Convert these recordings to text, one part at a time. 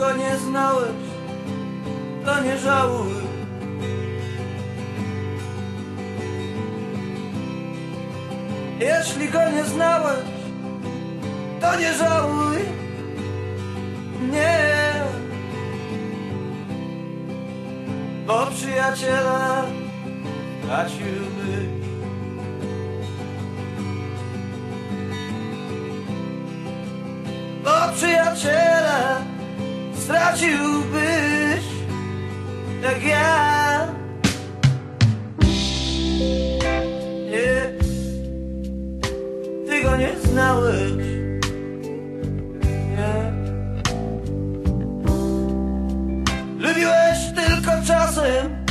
go nie znałeś, to nie żałuj. Jeśli go nie znałeś, to nie żałuj. Nie, bo przyjaciela straciłbyś. Bo przyjaciela straciłbyś jak ja. Nie, ty go nie znałeś. Nie. Lubiłeś tylko czasem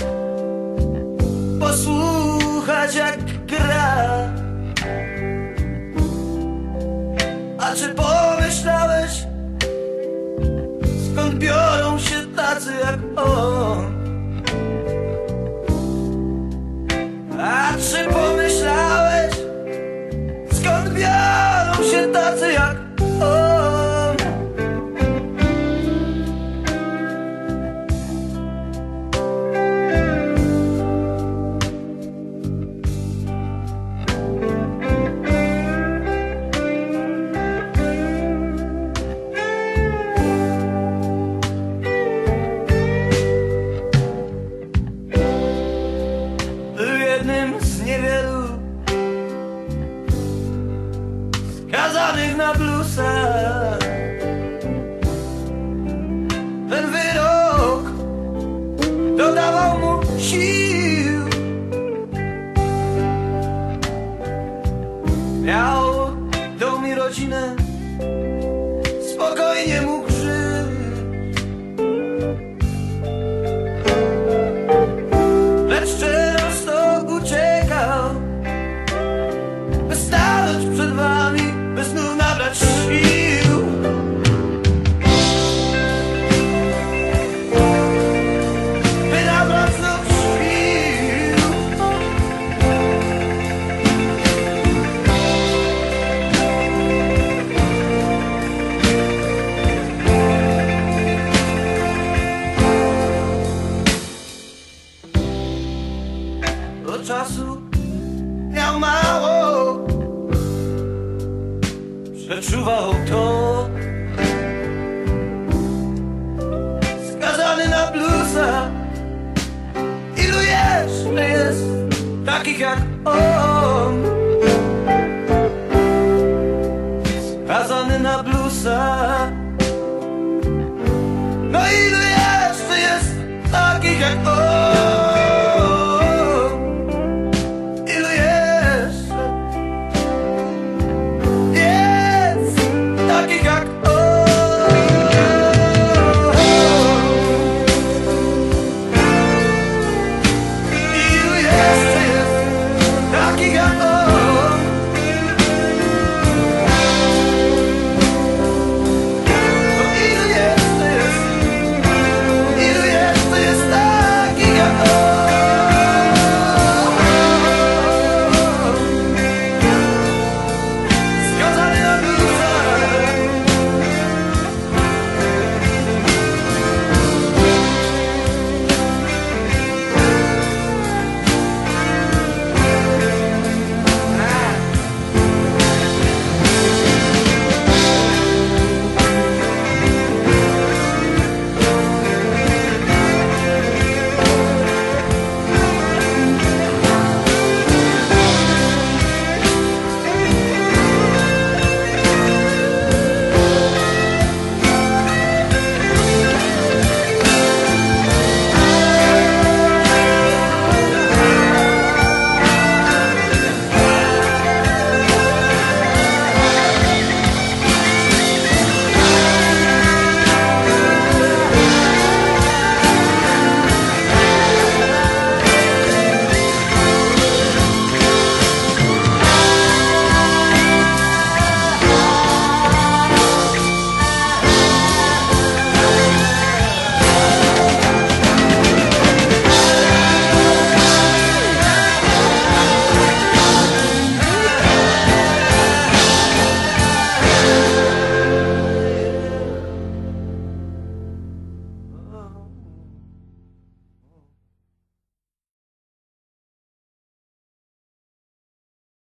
posłuchać jak gra. A czy pomyślałeś, tacy jak on? A czy pomyślałeś, skąd biorą się tacy jak Neau de o mirocină. Do czasu miał mało. Przeczuwał to. Skazany na bluesa Ilu jeszcze jest takich jak on